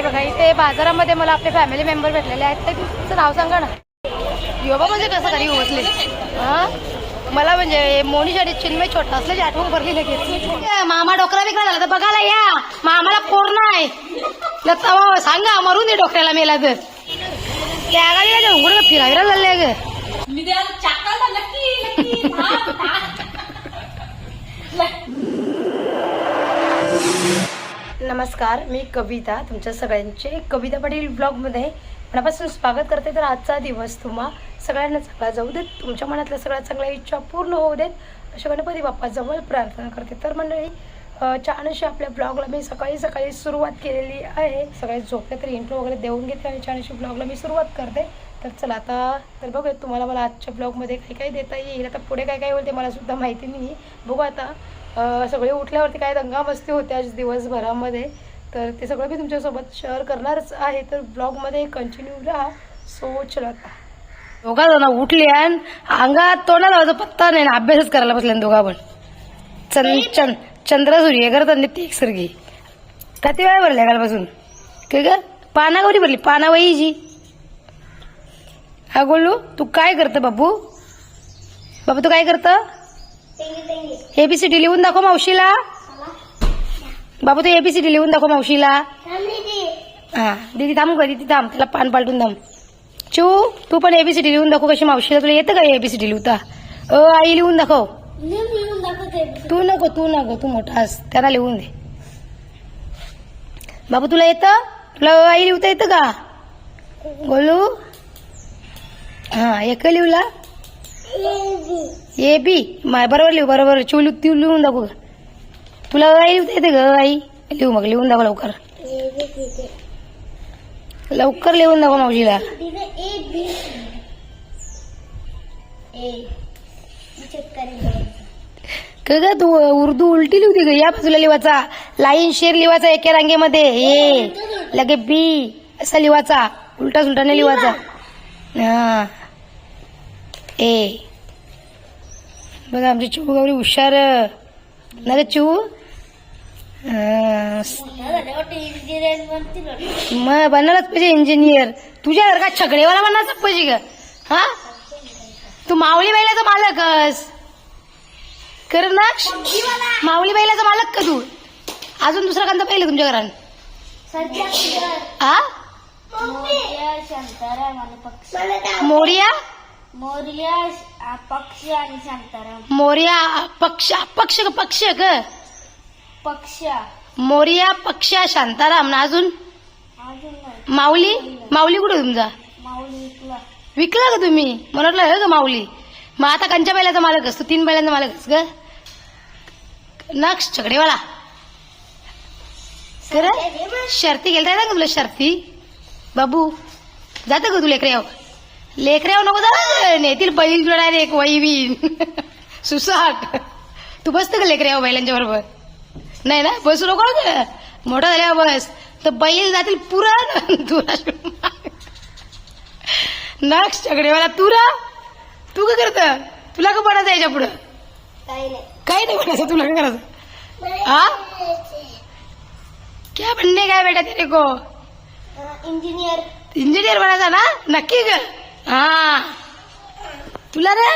हे बघा. इथे बाजारामध्ये मला आपले फॅमिली मेंबर भेटलेले आहेत. ते तुमचं नाव सांगा ना. योगा म्हणजे कसं कधी ओळखले हा? मला म्हणजे मोनी आणि चिन्मय छोटा असल्याची आठवण भरली लगेच. मामा डोकरा बिकरा झाला तर बघायला या. मामाला पोर नाही. तवा सांगा मरून दे डोक्याला मेला तर त्या गाडीला उघड फिरायला चालले ग. मी नमस्कार मी कविता तुमच्या सगळ्यांचे कविता पाटील ब्लॉगमध्ये मनापासून स्वागत करते. तर आजचा दिवस तुम्हा सगळ्यांना चांगला जाऊ देत तुमच्या मनातल्या सगळ्या चांगल्या इच्छा पूर्ण होऊ देत अशा गणपती बाप्पाजवळ प्रार्थना करते. तर मंडळी छानशी छान अशी आपल्या ब्लॉगला मी सकाळी सकाळी सुरुवात केलेली आहे. सगळे झोपले तर इंट्रो वगैरे देऊन घेते आणि छान अशी ब्लॉगला मी सुरुवात करते. तर चला आता तर बघूया तुम्हाला मला आजच्या ब्लॉगमध्ये काही काही देता येईल. आता पुढे काय काय होईल ते मला सुद्धा माहिती नाही. बघू आता. सगळे उठल्यावरती काय दंगा मस्ती होते आज दिवसभरामध्ये. तर ते सगळं मी तुमच्यासोबत शेअर करणारच आहे. तर ब्लॉगमध्ये कंटिन्यू राहा. सो चला आता दोघा जण उठले आणि अंगात तोंडाला माझा पत्ता नाही ना अभ्यासच करायला बसले दोघा पण चंद चंद चंद्र सूर्य करतात नित्य एकसर्गी किती वेळा भरल्या कालपासून काय ग? पानागौरी भरली? पानावई जी हा गोलू तू काय करतं बाबू? बाबू तू काय करतं? एबीसीडी लिहून दाखव मावशीला. बाबू तू एबीसीडी लिहून दाखव मावशीला. हा दीदी थांब का दीदी थांब त्याला पान पालटून थांब चू तू पण एबीसीडी लिहून दाखव कशी मावशीला. तुला येतं का एबीसीडी लिहूता? अ आई लिहून दाखव. तू नको तू नको तू मोठा आहेस. त्याला लिहून दे. बाबू तुला येतं? तुला अ, आई लिहता येतं का? गोलू? हा एक लिहूला ए बी मा बरोबर लिहू बरोबर. चिव तू लिहून दाखव तुला आई लिहता येते ग आई? लिहू मग लिहून दाखव लवकर. लवकर लिहून दाखव मावशीला. का ग तू उर्दू उलटी लिहते ग. या बाजूला लिवाचा लाईन शेर लिवाचा एका रांगेमध्ये. ए लगे बी असा लिवाचा उलटा सुलटाने लिवाचा हा. ए. बघा आमची चिऊ गौरी हुशार ना हा, मग बनायलाच पाहिजे इंजिनियर तुझ्यासारखा छगडेवाला बनायचं पाहिजे ग हा? तू माऊली बैलाचा मालकस कर ना माऊली बैलाचा मालक का तू? अजून दुसरा कांदा पाहिलं तुमच्या घरात? हा पक्ष मोरिया पक्ष आणि शांताराम. मोरिया पक्ष पक्ष ग पक्ष ग? पक्ष. मोरिया पक्ष शांताराम ना अजून? अजून नाही. माऊली? माऊली कुठे तुमचा? माऊली विकला विकला का तुम्ही? मला वाटलं हे ग माऊली. मग आता कंच्या बैलाचा मालक असतो तीन बैलांचा मालक असतो ग. नक्ष छगडेवाला. कर शर्ती गेलता ना तुला शर्ती? बाबू जातं का तू लेकऱ्यावर लेकऱ्यावर नको जा नेतील बैल तुला डायरेक्ट वही बीन सुसाट. तू बसतं का लेकऱ्यावर बैलांच्या बरोबर. नाही ना? बसू नको. मोठा झाल्यावर बस. तर बैल जातील पुरा तुला नक्ष छगडेवाला तू रा. तू काय करत? तुला का बनायचं याच्या पुढं? काही नाही. बनायचं. तुला काय करायचं? हा क्या बनने काय बेटा तेरे को? इंजिनियर इंजिनियर बनायचा ना? नक्की ग. हा. तुला रे?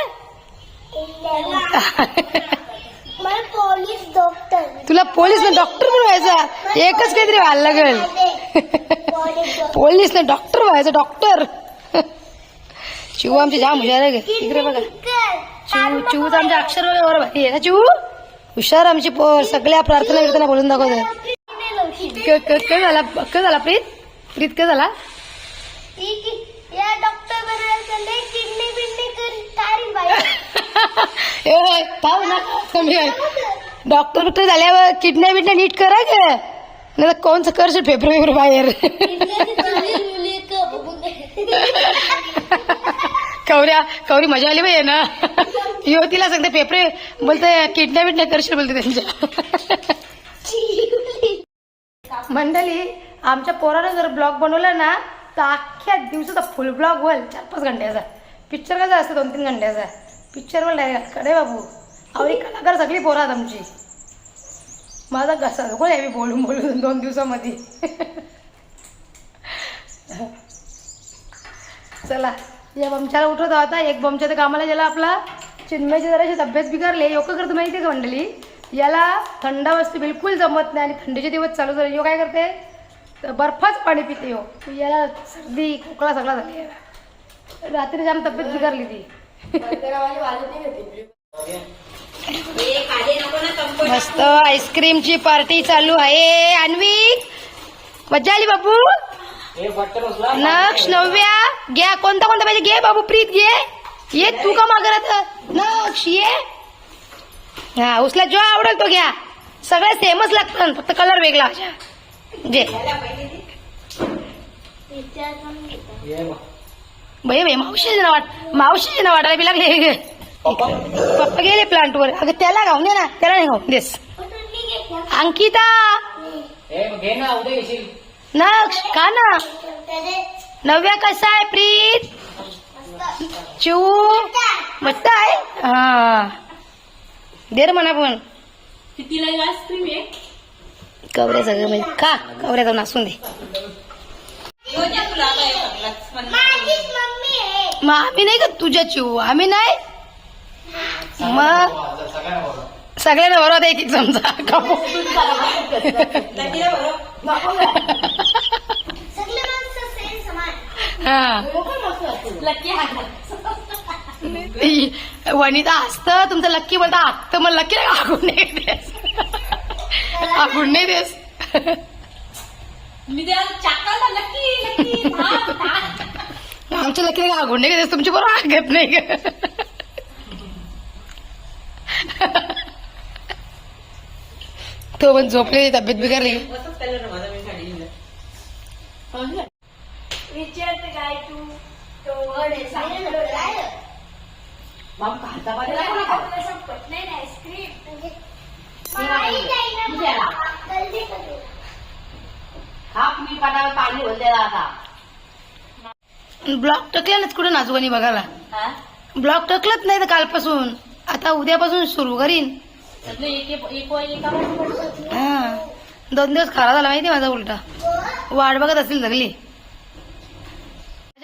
पोलीस डॉक्टर तुला पोलीस ना डॉक्टर बनवायचा एकच काहीतरी व्हायला लागेल. पोलीस ना डॉक्टर व्हायचं डॉक्टर चिऊ आमची जाम हुशार आहे ग इकडे बघा. चिऊ चिऊचं आमच्या अक्षर बरोबर. भारी आहे ना चिऊ? हुशार आमची पोर सगळ्या प्रार्थना बिर्थना बोलून दाखवतो क- क- काय झाला काय झाला प्रीत? प्रीत काय झाला? पाहू ना. डॉक्टर बिक्टर झाल्यावर किडन्या बिडण्या नीट करा ग. नाही तर कोणचं करशील बाहेर? कवऱ्या कवरी मजा आली पाहिजे ना. यो तिला सांगते पेपरे बोलते किडन्या बिडण्या करशील बोलते त्यांच्या. मंडळी आमच्या पोरानं जर ब्लॉग बनवला ना तर अख्ख्या दिवसाचा फुल ब्लॉग होईल. चार पाच घंट्याचा. पिक्चर कसा असतं? दोन तीन घंट्याचा. पिक्चरवर डायरेक्टकडे बाबू. आवडी कलाकार सगळी पोरात आमची. माझा कसा कोण यावी बोलून बोलून दोन दिवसामध्ये. चला या बमच्याला उठवत आता. एक बमच्या तर कामाला ज्याला आपला. चिन्मयची जराशी तब्येत बिघडली. योग करतो माहिती का मंडली याला थंड वस्तू बिलकुल जमत नाही आणि थंडीचे दिवस चालू झाले. योग काय करते? तर बर्फाच पाणी पिते यो याला सर्दी खोकला सगळा झाला. याला रात्री जाम तब्येत बिघडली ती. हे मस्त आईस्क्रीमची पार्टी चालू आहे. अन्वी मजा आली बाबू नक्ष नव्या घ्या कोणता कोणता पाहिजे? घे बाबू प्रीत घे. ये तू का मागत नक्ष ये. हा उसला जो आवडेल तो घ्या. सगळे सेमच लागतात फक्त कलर वेगळा. बाई बाई मावशीचे ना वाट मावशीचे ना वाटायला बी लागले. पप्पा? गेले प्लांट वर. अगं त्याला गाऊन दे ना. त्याला नाही गाऊन देस. अंकिता! ना नक्ष का ना? नव्या कसा आहे प्रीत? चिऊ? मस्त आहे? हा. दे रे म्हणा पण. कितीला आईस्क्रीम आहे? कवऱ्या सगळं म्हणजे का कवऱ्या जाऊन असून दे. मग आम्ही नाही का तुझ्या चिऊ? आम्ही नाही? मग सगळ्यांना बरोबर एक एक समजा. हा. वनिता असतं तुमचं लक्की बोलता आत्ता मग लक्की नाही आगून नाही देस आगून नाही देस मी लकी लकी. आमच्या नाही आगून नाही देस तुमची बरोबर आगत नाही. ग तो पण झोपले तब्येत बिघडली. असंच केलं ना माझं ब्लॉक टकल्यानच कुठं नाचुकानी बघायला? हा? ब्लॉक टकलत नाही तर कालपासून. आता उद्यापासून सुरू करीन. हा. दोन दिवस खरा झाला माहिती माझा उलटा. वाट बघत असेल सगळी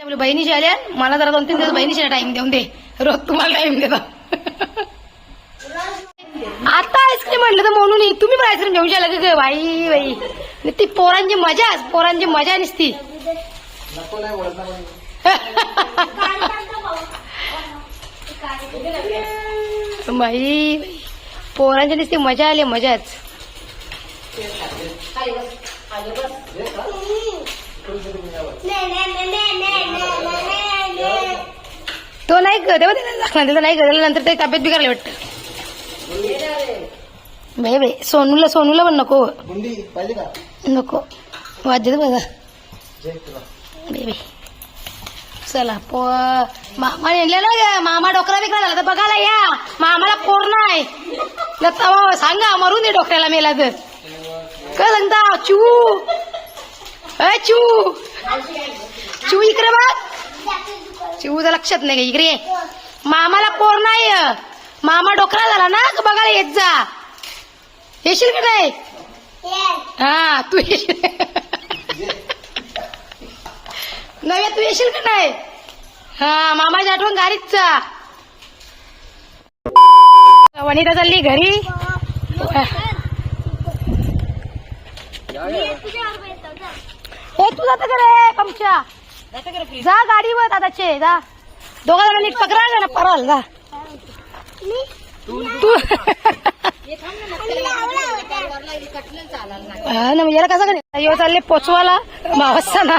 आपल्या बहिणीशी आल्या. मला जरा दोन तीन दिवस बहिणीशी टाइम देऊन दे. रोज तुम्हाला टाइम देता. म्हणलं तर म्हणून तुम्ही पण आईस्क्रीम घेऊन जायला ग? बाई बाई. ती पोरांची मजा पोरांची मजा नसती. बाई पोरांची नुसती मजा आली मजाच. तो नाही ग. तेव्हा नाही गरज नंतर ते तब्येत बिघडली वाटतं. बाई बाई सोनूला सोनूला पण नको. नको. वाजत बघा. बाई बाई चला पो मामा नेलं ना ग. मामा डोकरा बिकरा झाला तर बघायला या. मामाला पोर नाही. तवा सांगा मरून दे डोकऱ्याला मेला तर. काय सांगता? चू अय चू चू इकडे बघ. चिऊचं लक्षात नाही का इकडे. मामाला पोर नाही मामा डोकरा झाला ना बघायला येत जा. येशील का नाही हा तू येशील. नव्या तू येशील का नाही? हा मामाची आठवण गाडीत जा वनिता चालली घरी. ए तू जाता का रे कमच्या जातं का रे प्लीज? जा गाडीवर दादाचे जा. दोघा जण नीट पकडा ना परल जा तू हा ना मग याला कसं यो चालले पोचवाला मावसा ना.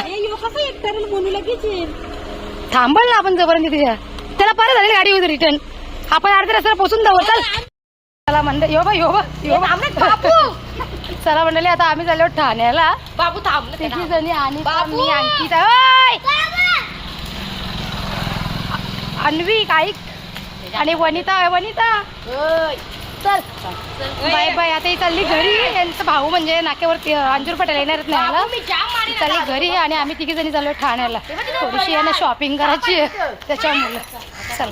थांबल ना आपण जोपर्यंत तुझ्या त्याला परत झाली गाडी होती रिटर्न आपण अर्ध्या रस्त्याला पोचून जाऊ चल. चला म्हणलं यो बा यो बा यो चला म्हणले आता आम्ही चाललो ठाण्याला. बाबू थांब तिची. जणी आणि! मी अंकिता! अन्वी ऐक आणि वनिता वनिता. चल. Bye bye. आता ही चालली घरी. यांचा भाऊ म्हणजे नाक्यावरती अंजूर पटेल येणारच नाही चालली. घरी आणि आम्ही तिघी जणी चाललो ठाण्याला. थोडीशी यांना शॉपिंग करायची आहे. त्याच्यामुळे. चल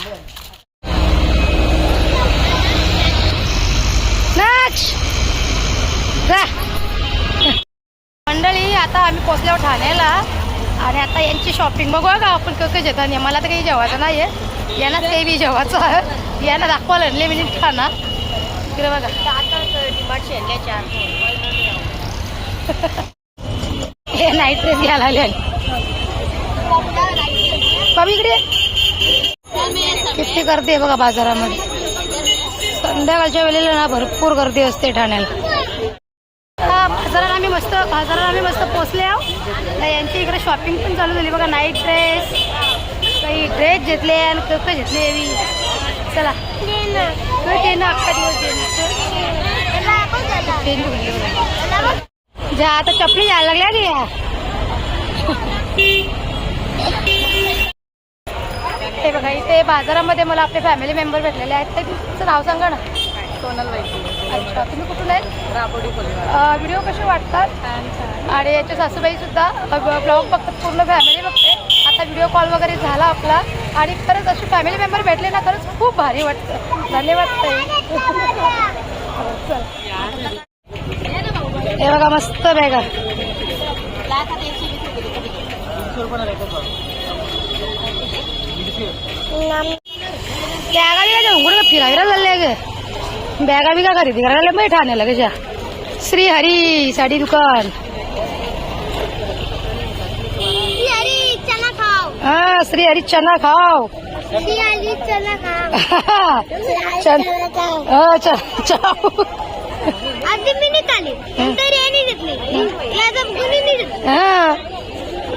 मंडळी आता आम्ही पोचल्यावर ठाण्याला आणि आता यांची शॉपिंग बघू का आपण कसं जेवता मला तर काही जेवायचं नाही आहे यांना ते बी जेवायचं आहे. यांना दाखवायला आणले मिनिट खाना. इकडे बघा. हे नाईट ड्रेस घ्यायला आले. बाबी इकडे. किती गर्दी आहे बघा बाजारामध्ये. संध्याकाळच्या वेळेला ना भरपूर गर्दी असते ठाण्याला. बाजारात आम्ही मस्त बाजारात आम्ही मस्त पोचले आहो. तर यांची इकडे शॉपिंग पण चालू झाली. बघा नाईट ड्रेस काही ड्रेस घेतले आणि कसं घेतले. चला. तू. जा आता चपली जायला लागल्या या हे बघा इथे बाजारामध्ये मला आपले फॅमिली मेंबर भेटलेले आहेत. ते तुमचं नाव सांगा ना. सोनल अच्छा तुम्ही कुठून आहेत? राबोडी व्हिडिओ कसे वाटतात? आणि याच्या सासूबाई सुद्धा ब्लॉग बघतात पूर्ण फॅमिली बघते. आता व्हिडिओ कॉल वगैरे झाला आपला आणि खरंच असे फॅमिली मेंबर भेटले ना खरंच खूप भारी वाटतं. धन्यवाद ताई. हे बघा मस्त बॅगा बॅगा बिगा जाऊन कुठं फिरायला झाले गे बॅगा बिगा खरेदी करायला मी ठाण्याला कशा श्री हरी साडी दुकान चना हा श्री हरी चना खाओ. चन खाओ. आधी मी हा?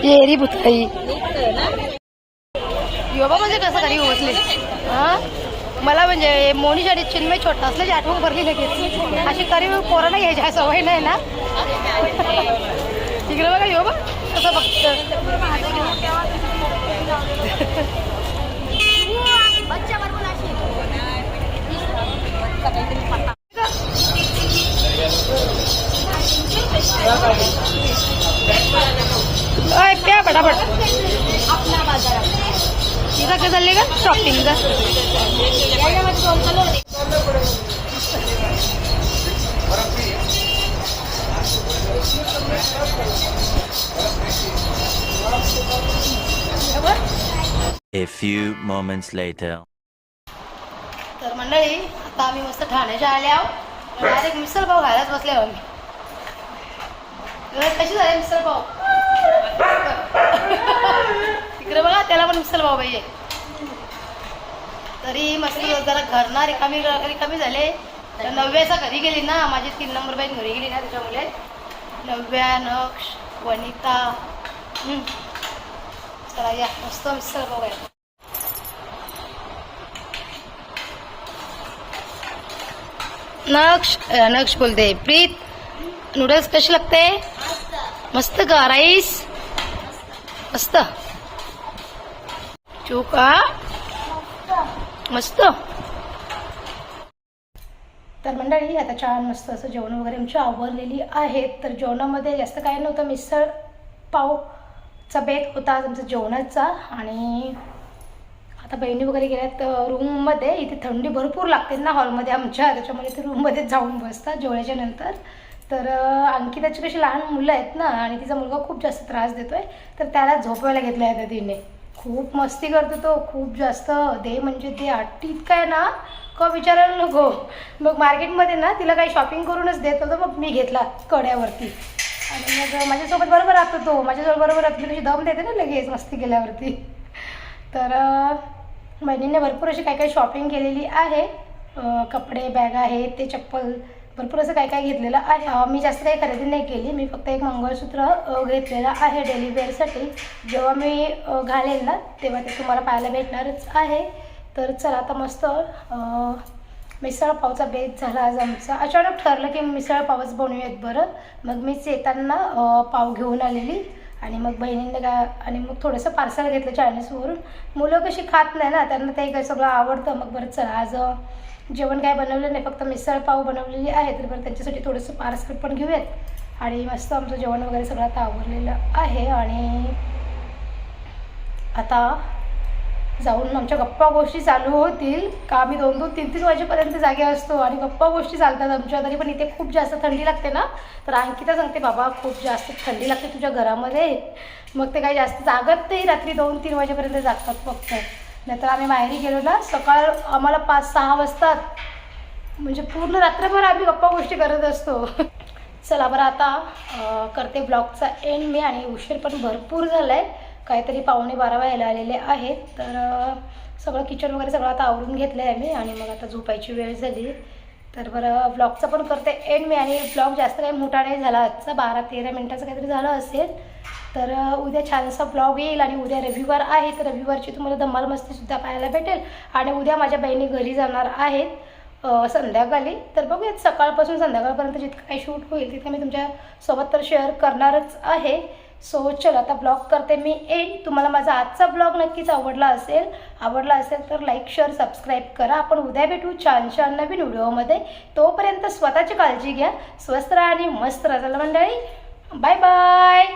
येरी योगा म्हणजे कसं तरी हा? मला म्हणजे मोनिश आणि चिन्मय छोटा असल्याची आठवण भरली लगेच. अशी करी पोरांना घ्यायची सवय नाही ना? तिकडे बघा योगा. कसं बघतं? बच्चा बरोबर अशी अय प्या पटापट तिथं काय चालले का। शॉपिंगचा A few moments later. तर मंडळी आता आम्ही मस्त ठाण्याच्या आले. आहो डायरेक्ट मिसळ पाव खायलाच बसले आहो आम्ही कशी झाली मिसळ पाव? तिकडे बघा त्याला पण मिसळ पाव पाहिजे. तरी मस्त जरा घर ना रिकामी रिकामी झाले. तर नव्याचा घरी गेली ना माझी तीन नंबर बाई घरी गेली ना त्याच्यामुळे नव्या नक्ष वनिता. चला या मस्त मिसळ पाव नक्ष नक्ष बोलते प्रीत नूडल्स कसे लागते? मस्त का राईस मस्त. चोका मस्त. तर मंडळी आता छान मस्त असं जेवण वगैरे आमची आवरलेली आहेत तर जेवणामध्ये जास्त काय नव्हतं मिसळ पाव पावचा बेत होता आज आमचा जेवणाचा आणि आता बहिणी वगैरे गेल्यात रूममध्ये इथे थंडी भरपूर लागते ना हॉलमध्ये आमच्या. त्याच्यामुळे ते रूममध्ये जाऊन बसतात जेवणाच्या नंतर. तर आणखी त्याची कशी लहान मुलं आहेत ना आणि तिचा मुलगा खूप जास्त त्रास देतो आहे तर त्याला झोपवायला घेतला आहे तिने. खूप मस्ती करतो तो. खूप जास्त दे म्हणजे ते आट्टी इतका आहे ना का विचारायला नको. मग मार्केटमध्ये ना तिला काही शॉपिंग करूनच देत होतं. मग मी घेतला कड्यावरती. आणि मग माझ्यासोबत बरोबर राहतो तो. माझ्यासोबत बरोबर राहतो. मी कशी दम देते ना लगेच मस्ती केल्यावरती. तर बहिणीने भरपूर अशी काय काय शॉपिंग केलेली आहे. कपडे बॅग आहे ते चप्पल भरपूर असं काय काय घेतलेलं आहे. मी जास्त काही खरेदी नाही केली. मी फक्त एक मंगळसूत्र घेतलेलं आहे डेली वेअरसाठी जेव्हा मी घालेल ना तेव्हा ते तुम्हाला पाहायला भेटणारच आहे. तर चला आता मस्त मिसळपावचा बेत झाला आज आमचा. अचानक ठरलं की मिसळ पावच बनवूयात बरं. मग मीच येताना पाव घेऊन आलेली. आणि मग बहिणींना काय आणि मग थोडंसं पार्सल घेतलं चायनीजवरून मुलं कशी खात नाही ना त्यांना ते काय सगळं आवडतं. मग बरं चला आज जेवण काय बनवलं नाही फक्त मिसळपाव बनवलेली आहे. तर बरं त्यांच्यासाठी थोडंसं पार्सल पण घेऊयात. आणि मस्त आमचं जेवण वगैरे सगळं आता आवरलेलं आहे. आणि आता जाऊन आमच्या गप्पा गोष्टी चालू होतील. का आम्ही दोन दोन तीन तीन वाजेपर्यंत जागे असतो आणि गप्पा गोष्टी चालतात आमच्या. तरी पण इथे खूप जास्त थंडी लागते ना? तर अंकिता सांगते बाबा खूप जास्त थंडी लागते तुझ्या घरामध्ये. मग ते काही जास्त जागत नाही रात्री दोन तीन वाजेपर्यंत जागतात फक्त. नाहीतर आम्ही माहेरी गेलो ना सकाळ आम्हाला पाच सहा वाजतात. म्हणजे पूर्ण रात्रभर आम्ही गप्पा गोष्टी करत असतो. चला बरं आता करते ब्लॉगचा एंड मी आणि उशीर पण भरपूर झाला आहे काहीतरी पाहुणे बारा व्हायला आलेले आहेत. तर सगळं किचन वगैरे सगळं आता आवरून घेतलं आहे मी आणि मग आता झोपायची वेळ झाली. तर बरं ब्लॉगचं पण करते. एंड मी आणि ब्लॉग जास्त काही मोठा नाही झाला आजचा. बारा तेरा मिनटाचं काहीतरी झालं असेल. तर उद्या छानसा ब्लॉग येईल आणि उद्या रविवार आहे. तर रविवारची तुम्हाला धमाल मस्तीसुद्धा पाहायला भेटेल. आणि उद्या माझ्या बहिणी घरी जाणार आहेत संध्याकाळी. तर बघूयात सकाळपासून संध्याकाळपर्यंत जितकं काही शूट होईल तितकं मी तुमच्यासोबत तर शेअर करणारच आहे. सो चल आता ब्लॉग करते मी. एंड तुम्हाला माझा आजचा ब्लॉग नक्कीच आवडला असेल आवडला असेल तर लाईक शेअर सबस्क्राईब करा. आपण उद्या भेटू छान छान नवीन व्हिडिओमध्ये. तोपर्यंत स्वतःची काळजी घ्या स्वस्त राहा आणि मस्त राहा. चला मंडळी बाय बाय